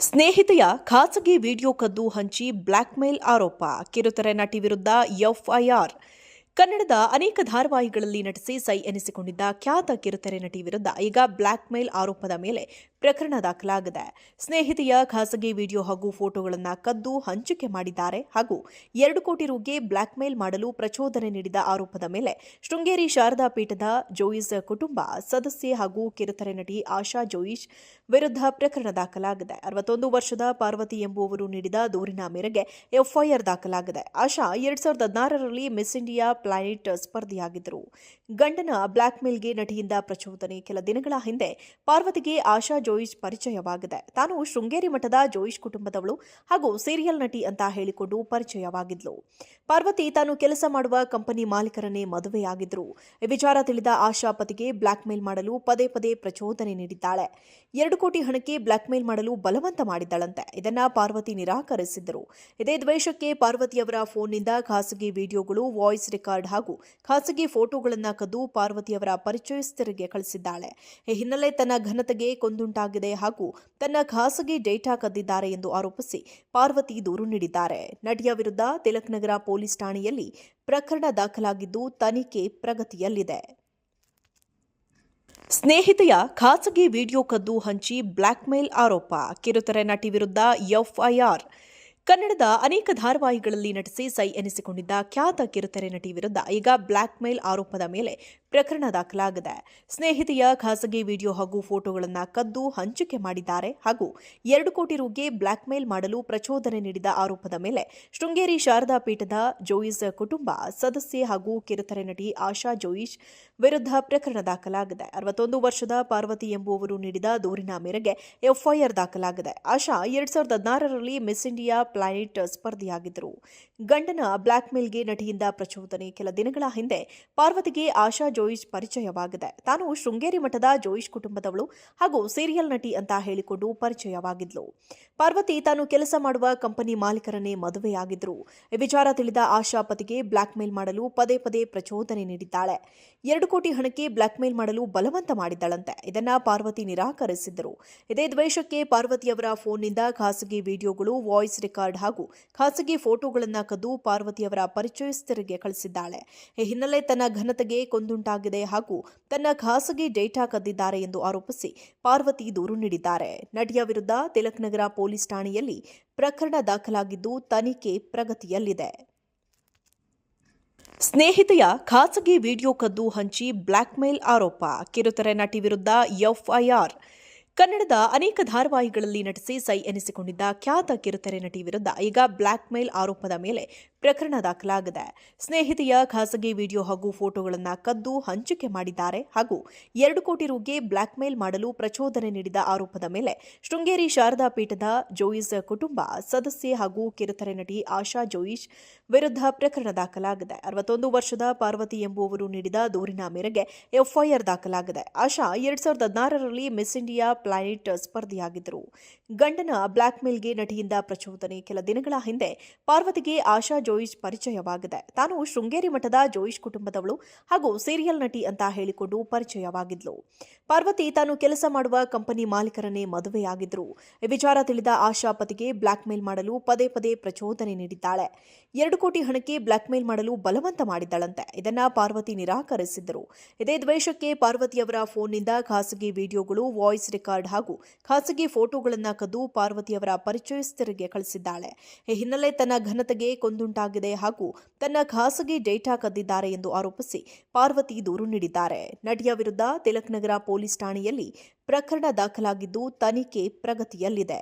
ಸ್ನೇಹಿತೆಯ ಖಾಸಗಿ ವಿಡಿಯೋ ಕದ್ದು ಹಂಚಿ ಬ್ಲ್ಯಾಕ್ಮೇಲ್ ಆರೋಪ. ಕಿರುತೆರೆ ನಟಿ ವಿರುದ್ಧ ಎಫ್ಐಆರ್. ಕನ್ನಡದ ಅನೇಕ ಧಾರಾವಾಹಿಗಳಲ್ಲಿ ನಟಿಸಿ ಸೈ ಎನಿಸಿಕೊಂಡಿದ್ದ ಖ್ಯಾತ ಕಿರುತೆರೆ ನಟಿ ವಿರುದ್ಧ ಈಗ ಬ್ಲ್ಯಾಕ್ಮೇಲ್ ಆರೋಪದ ಮೇಲೆ ಪ್ರಕರಣ ದಾಖಲಾಗಿದೆ. ಸ್ನೇಹಿತೆಯ ಖಾಸಗಿ ವಿಡಿಯೋ ಹಾಗೂ ಫೋಟೋಗಳನ್ನು ಕದ್ದು ಹಂಚಿಕೆ ಮಾಡಿದ್ದಾರೆ ಹಾಗೂ ಎರಡು ಕೋಟಿ ರುಗೆ ಬ್ಲ್ಯಾಕ್ಮೇಲ್ ಮಾಡಲು ಪ್ರಚೋದನೆ ನೀಡಿದ ಆರೋಪದ ಮೇಲೆ ಶೃಂಗೇರಿ ಶಾರದಾ ಪೀಠದ ಜೋಯಿಸ್ ಕುಟುಂಬ ಸದಸ್ಯೆ ಹಾಗೂ ಕಿರುತೆರೆ ನಟಿ ಆಶಾ ಜೋಯಿಸ್ ವಿರುದ್ಧ ಪ್ರಕರಣ ದಾಖಲಾಗಿದೆ. ಅರವತ್ತೊಂದು ವರ್ಷದ ಪಾರ್ವತಿ ಎಂಬುವವರು ನೀಡಿದ ದೂರಿನ ಮೇರೆಗೆ ಎಫ್ಐಆರ್ ದಾಖಲಾಗಿದೆ. ಆಶಾ ಎರಡ್ ಸಾವಿರದ ಹದಿನಾರರಲ್ಲಿ ಮಿಸ್ ಇಂಡಿಯಾ ಪ್ಲಾನೆಟ್ ಸ್ಪರ್ಧಿಯಾಗಿದ್ದರು. ಗಂಡನ ಬ್ಲ್ಯಾಕ್ಮೇಲ್ಗೆ ನಟಿಯಿಂದ ಪ್ರಚೋದನೆ ಕೆಲ ದಿನಗಳ ಹಿಂದೆ ಪಾರ್ವತಿಗೆ ಆಶಾ ಜೋಯಿಶ್ ಪರಿಚಯವಾಗಿದೆ. ತಾನು ಶೃಂಗೇರಿ ಮಠದ ಜೋಯಿಶ್ ಕುಟುಂಬದವಳು ಹಾಗೂ ಸೀರಿಯಲ್ ನಟಿ ಅಂತ ಹೇಳಿಕೊಂಡು ಪರಿಚಯವಾಗಿದ್ಲು. ಪಾರ್ವತಿ ತಾನು ಕೆಲಸ ಮಾಡುವ ಕಂಪನಿ ಮಾಲೀಕರನ್ನೇ ಮದುವೆಯಾಗಿದ್ರು. ಈ ವಿಚಾರ ತಿಳಿದ ಆಶಾ ಪತಿಗೆ ಬ್ಲ್ಯಾಕ್ಮೇಲ್ ಮಾಡಲು ಪದೇ ಪದೇ ಪ್ರಚೋದನೆ ನೀಡಿದ್ದಾಳೆ. ಎರಡು ಕೋಟಿ ಹಣಕ್ಕೆ ಬ್ಲ್ಯಾಕ್ಮೇಲ್ ಮಾಡಲು ಬಲವಂತ ಮಾಡಿದ್ದಾಳಂತೆ. ಇದನ್ನ ಪಾರ್ವತಿ ನಿರಾಕರಿಸಿದ್ದರು. ಇದೇ ದ್ವೇಷಕ್ಕೆ ಪಾರ್ವತಿಯವರ ಫೋನ್ನಿಂದ ಖಾಸಗಿ ವಿಡಿಯೋಗಳು, ವಾಯ್ಸ್ ರೆಕಾರ್ಡ್ ಹಾಗೂ ಖಾಸಗಿ ಫೋಟೋಗಳನ್ನು ಕದ್ದು ಪಾರ್ವತಿಯವರ ಪರಿಚಯಸ್ಥರಿಗೆ ಕಳಿಸಿದ್ದಾಳೆ. ಈ ಹಿನ್ನೆಲೆ ತನ್ನ ಘನತೆಗೆ ಕೊಂದುಂಟಾಗಿದೆ ಹಾಗೂ ತನ್ನ ಖಾಸಗಿ ಡೇಟಾ ಕದ್ದಿದ್ದಾರೆ ಎಂದು ಆರೋಪಿಸಿ ಪಾರ್ವತಿ ದೂರು ನೀಡಿದ್ದಾರೆ. ನಟಿಯ ವಿರುದ್ಧ ತಿಲಕ್ ನಗರ ಪೊಲೀಸ್ ಠಾಣೆಯಲ್ಲಿ ಪ್ರಕರಣ ದಾಖಲಾಗಿದ್ದು, ತನಿಖೆ ಪ್ರಗತಿಯಲ್ಲಿದೆ. ಸ್ನೇಹಿತೆಯ ಖಾಸಗಿ ವಿಡಿಯೋ ಕದ್ದು ಹಂಚಿ ಬ್ಲ್ಯಾಕ್ಮೇಲ್ ಆರೋಪ. ಕಿರುತೆರೆ ನಟಿ ವಿರುದ್ಧ ಎಫ್ಐಆರ್. ಕನ್ನಡದ ಅನೇಕ ಧಾರಾವಾಹಿಗಳಲ್ಲಿ ನಟಿಸಿ ಸೈ ಎನಿಸಿಕೊಂಡಿದ್ದ ಖ್ಯಾತ ಕಿರುತೆರೆ ನಟಿ ವಿರುದ್ಧ ಈಗ ಬ್ಲ್ಯಾಕ್ಮೇಲ್ ಆರೋಪದ ಮೇಲೆ ಪ್ರಕರಣ ದಾಖಲಾಗಿದೆ. ಸ್ನೇಹಿತೆಯ ಖಾಸಗಿ ವಿಡಿಯೋ ಹಾಗೂ ಫೋಟೋಗಳನ್ನು ಕದ್ದು ಹಂಚಿಕೆ ಮಾಡಿದ್ದಾರೆ ಹಾಗೂ ಎರಡು ಕೋಟಿ ರುಗೆ ಬ್ಲ್ಯಾಕ್ಮೇಲ್ ಮಾಡಲು ಪ್ರಚೋದನೆ ನೀಡಿದ ಆರೋಪದ ಮೇಲೆ ಶೃಂಗೇರಿ ಶಾರದಾ ಪೀಠದ ಜೋಯಿಸ್ ಕುಟುಂಬ ಸದಸ್ಯೆ ಹಾಗೂ ಕಿರುತೆರೆ ನಟಿ ಆಶಾ ಜೋಯಿಸ್ ವಿರುದ್ಧ ಪ್ರಕರಣ ದಾಖಲಾಗಿದೆ. ಅರವತ್ತೊಂದು ವರ್ಷದ ಪಾರ್ವತಿ ಎಂಬುವವರು ನೀಡಿದ ದೂರಿನ ಮೇರೆಗೆ ಎಫ್ಐಆರ್ ದಾಖಲಾಗಿದೆ. ಆಶಾ ಎರಡ್ ಸಾವಿರದ ಹದಿನಾರರಲ್ಲಿ ಮಿಸ್ ಇಂಡಿಯಾ ಪ್ಲಾನೆಟ್ ಸ್ಪರ್ಧಿಯಾಗಿದ್ದರು. ಗಂಡನ ಬ್ಲ್ಯಾಕ್ಮೇಲ್ಗೆ ನಟಿಯಿಂದ ಪ್ರಚೋದನೆ ಕೆಲ ದಿನಗಳ ಹಿಂದೆ ಪಾರ್ವತಿಗೆ ಆಶಾ ಜೋಯಿಶ್ ಪರಿಚಯವಾಗಿದೆ. ತಾನು ಶೃಂಗೇರಿ ಮಠದ ಜೋಯಿಶ್ ಕುಟುಂಬದವಳು ಹಾಗೂ ಸೀರಿಯಲ್ ನಟಿ ಅಂತ ಹೇಳಿಕೊಂಡು ಪರಿಚಯವಾಗಿದ್ಲು. ಪಾರ್ವತಿ ತಾನು ಕೆಲಸ ಮಾಡುವ ಕಂಪನಿ ಮಾಲೀಕರನ್ನೇ ಮದುವೆಯಾಗಿದ್ರು. ಈ ವಿಚಾರ ತಿಳಿದ ಆಶಾ ಪತಿಗೆ ಬ್ಲ್ಯಾಕ್ಮೇಲ್ ಮಾಡಲು ಪದೇ ಪದೇ ಪ್ರಚೋದನೆ ನೀಡಿದ್ದಾಳೆ. ಎರಡು ಕೋಟಿ ಹಣಕ್ಕೆ ಬ್ಲ್ಯಾಕ್ಮೇಲ್ ಮಾಡಲು ಬಲವಂತ ಮಾಡಿದ್ದಾಳಂತೆ. ಇದನ್ನ ಪಾರ್ವತಿ ನಿರಾಕರಿಸಿದ್ದರು. ಇದೇ ದ್ವೇಷಕ್ಕೆ ಪಾರ್ವತಿಯವರ ಫೋನ್ನಿಂದ ಖಾಸಗಿ ವಿಡಿಯೋಗಳು, ವಾಯ್ಸ್ ರೆಕಾರ್ಡ್ ಹಾಗೂ ಖಾಸಗಿ ಫೋಟೋಗಳನ್ನು ಕದ್ದು ಪಾರ್ವತಿಯವರ ಪರಿಚಯಸ್ಥರಿಗೆ ಕಳಿಸಿದ್ದಾಳೆ. ಈ ಹಿನ್ನೆಲೆ ತನ್ನ ಘನತೆಗೆ ಕೊಂದುಂಟಾಗಿದೆ ಹಾಗೂ ತನ್ನ ಖಾಸಗಿ ಡೇಟಾ ಕದ್ದಿದ್ದಾರೆ ಎಂದು ಆರೋಪಿಸಿ ಪಾರ್ವತಿ ದೂರು ನೀಡಿದ್ದಾರೆ. ನಟಿಯ ವಿರುದ್ಧ ತಿಲಕ್ ನಗರ ಪೊಲೀಸ್ ಠಾಣೆಯಲ್ಲಿ ಪ್ರಕರಣ ದಾಖಲಾಗಿದ್ದು, ತನಿಖೆ ಪ್ರಗತಿಯಲ್ಲಿದೆ. ಸ್ನೇಹಿತೆಯ ಖಾಸಗಿ ವಿಡಿಯೋ ಕದ್ದು ಹಂಚಿ ಬ್ಲ್ಯಾಕ್ಮೇಲ್ ಆರೋಪ. ಕಿರುತೆರೆ ನಟಿ ವಿರುದ್ಧ ಎಫ್ಐಆರ್. ಕನ್ನಡದ ಅನೇಕ ಧಾರಾವಾಹಿಗಳಲ್ಲಿ ನಟಿಸಿ ಸೈ ಎನಿಸಿಕೊಂಡಿದ್ದ ಖ್ಯಾತ ಕಿರುತೆರೆ ನಟಿ ವಿರುದ್ಧ ಈಗ ಬ್ಲ್ಯಾಕ್ಮೇಲ್ ಆರೋಪದ ಮೇಲೆ ಪ್ರಕರಣ ದಾಖಲಾಗಿದೆ. ಸ್ನೇಹಿತೆಯ ಖಾಸಗಿ ವಿಡಿಯೋ ಹಾಗೂ ಫೋಟೋಗಳನ್ನು ಕದ್ದು ಹಂಚಿಕೆ ಮಾಡಿದ್ದಾರೆ ಹಾಗೂ ಎರಡು ಕೋಟಿ ರುಗೆ ಬ್ಲಾಕ್ಮೇಲ್ ಮಾಡಲು ಪ್ರಚೋದನೆ ನೀಡಿದ ಆರೋಪದ ಮೇಲೆ ಶೃಂಗೇರಿ ಶಾರದಾ ಪೀಠದ ಜೋಯಿಸ್ ಕುಟುಂಬ ಸದಸ್ಯೆ ಹಾಗೂ ಕಿರುತೆರೆ ನಟಿ ಆಶಾ ಜೋಯಿಸ್ ವಿರುದ್ಧ ಪ್ರಕರಣ ದಾಖಲಾಗಿದೆ. ಅರವತ್ತೊಂದು ವರ್ಷದ ಪಾರ್ವತಿ ಎಂಬುವವರು ನೀಡಿದ ದೂರಿನ ಮೇರೆಗೆ ಎಫ್ಐಆರ್ ದಾಖಲಾಗಿದೆ. ಆಶಾ ಎರಡ್ ಸಾವಿರದ ಹದಿನಾರರಲ್ಲಿ ಮಿಸ್ ಇಂಡಿಯಾ ಪ್ಲಾನೆಟ್ ಸ್ಪರ್ಧಿಯಾಗಿದ್ದರು. ಗಂಡನ ಬ್ಲಾಕ್ಮೇಲ್ಗೆ ನಟಿಯಿಂದ ಪ್ರಚೋದನೆ ಕೆಲ ದಿನಗಳ ಹಿಂದೆ ಪಾರ್ವತಿಗೆ ಆಶಾ ಜೋಯಿಶ್ ಪರಿಚಯವಾಗಿದೆ. ತಾನು ಶೃಂಗೇರಿ ಮಠದ ಜೋಯಿಶ್ ಕುಟುಂಬದವಳು ಹಾಗೂ ಸೀರಿಯಲ್ ನಟಿ ಅಂತ ಹೇಳಿಕೊಂಡು ಪರಿಚಯವಾಗಿದ್ಲು. ಪಾರ್ವತಿ ತಾನು ಕೆಲಸ ಮಾಡುವ ಕಂಪನಿ ಮಾಲೀಕರನ್ನೇ ಮದುವೆಯಾಗಿದ್ರು. ಈ ವಿಚಾರ ತಿಳಿದ ಆಶಾ ಪತಿಗೆ ಬ್ಲ್ಯಾಕ್ಮೇಲ್ ಮಾಡಲು ಪದೇ ಪದೇ ಪ್ರಚೋದನೆ ನೀಡಿದ್ದಾಳೆ. ಎರಡು ಕೋಟಿ ಹಣಕ್ಕೆ ಬ್ಲ್ಯಾಕ್ಮೇಲ್ ಮಾಡಲು ಬಲವಂತ ಮಾಡಿದ್ದಾಳಂತೆ. ಇದನ್ನ ಪಾರ್ವತಿ ನಿರಾಕರಿಸಿದ್ದರು. ಇದೇ ದ್ವೇಷಕ್ಕೆ ಪಾರ್ವತಿಯವರ ಫೋನ್ನಿಂದ ಖಾಸಗಿ ವಿಡಿಯೋಗಳು, ವಾಯ್ಸ್ ರೆಕಾರ್ಡ್ ಹಾಗೂ ಖಾಸಗಿ ಫೋಟೋಗಳನ್ನು ಕದ್ದು ಪಾರ್ವತಿಯವರ ಪರಿಚಯಸ್ಥರಿಗೆ ಕಳಿಸಿದ್ದಾಳೆ. ಈ ಹಿನ್ನೆಲೆ ತನ್ನ ಘನತೆಗೆ ಕೊಂದುಂಟಾಗಿದೆ ಹಾಗೂ ತನ್ನ ಖಾಸಗಿ ಡೇಟಾ ಕದ್ದಿದ್ದಾರೆ ಎಂದು ಆರೋಪಿಸಿ ಪಾರ್ವತಿ ದೂರು ನೀಡಿದ್ದಾರೆ. ನಟಿಯ ವಿರುದ್ಧ ತಿಲಕ್ ನಗರ ಪೊಲೀಸ್ ಠಾಣೆಯಲ್ಲಿ ಪ್ರಕರಣ ದಾಖಲಾಗಿದ್ದು ತನಿಖೆ ಪ್ರಗತಿಯಲ್ಲಿದೆ.